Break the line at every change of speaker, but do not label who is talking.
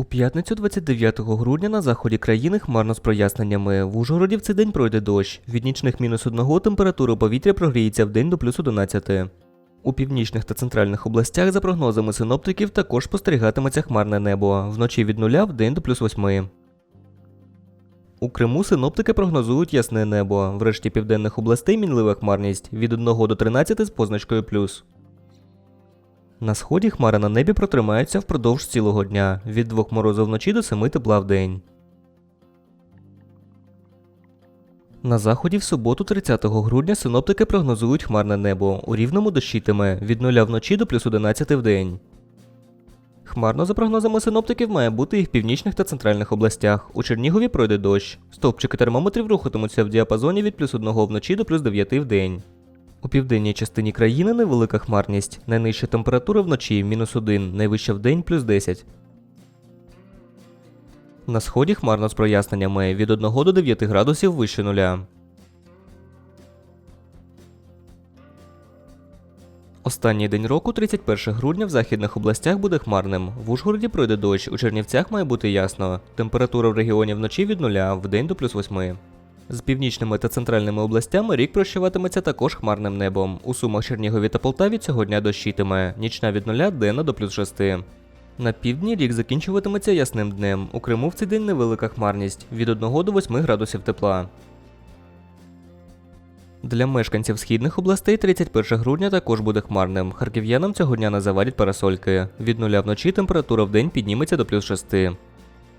У п'ятницю 29 грудня на заході країни хмарно з проясненнями. В Ужгороді в цей день пройде дощ. Від нічних мінус 1 температура повітря прогріється в день до плюс 11. У північних та центральних областях, за прогнозами синоптиків, також спостерігатиметься хмарне небо. Вночі від нуля в день до плюс 8. У Криму синоптики прогнозують ясне небо. В решті південних областей мінлива хмарність від 1 до 13 з позначкою плюс. На сході хмари на небі протримаються впродовж цілого дня від 2 морозу вночі до 7 тепла в день. На заході в суботу 30 грудня синоптики прогнозують хмарне небо. У рівному дощитиме від 0 вночі до плюс 11 в день. Хмарно, за прогнозами синоптиків, має бути і в північних та центральних областях. У Чернігові пройде дощ. Стовпчики термометрів рухатимуться в діапазоні від плюс 1 вночі до плюс 9 в день. У південній частині країни невелика хмарність. Найнижча температура вночі мінус 1, найвища в день плюс 10. На сході хмарно з проясненнями від 1 до 9 градусів вище нуля. Останній день року, 31 грудня, в західних областях буде хмарним. В Ужгороді пройде дощ, у Чернівцях має бути ясно. Температура в регіоні вночі від нуля, в день до плюс 8. З північними та центральними областями рік прощаватиметься також хмарним небом. У Сумах, Чернігові та Полтаві цього дня дощитиме. Нічна від нуля, денна до плюс 6. На півдні рік закінчуватиметься ясним днем. У Криму в цей день невелика хмарність від 1 до 8 градусів тепла. Для мешканців східних областей 31 грудня також буде хмарним. Харків'янам цього дня не завадять парасольки. Від нуля вночі температура в день підніметься до плюс 6.